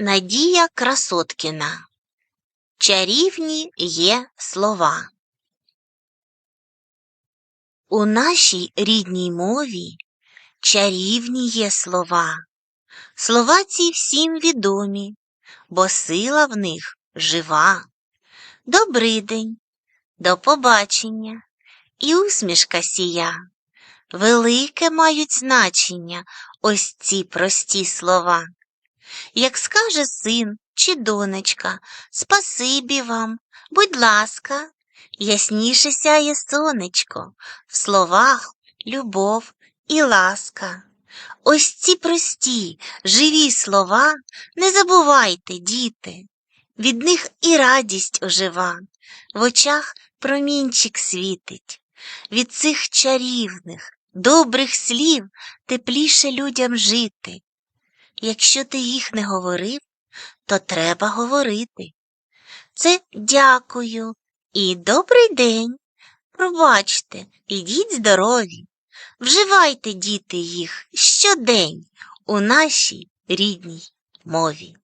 Надія Красоткіна. Чарівні є слова. У нашій рідній мові чарівні є слова. Слова ці всім відомі, бо сила в них жива. Добрий день, до побачення і усмішка сія. Велике мають значення ось ці прості слова. Як скаже син чи донечка, спасибі вам, будь ласка, ясніше сяє сонечко, в словах любов і ласка. Ось ці прості, живі слова не забувайте, діти, від них і радість ожива, в очах промінчик світить. Від цих чарівних, добрих слів тепліше людям жити. Якщо ти їх не говорив, то треба говорити. Це дякую і добрий день. Пробачте, ідіть здорові. Вживайте, діти, їх щодень у нашій рідній мові.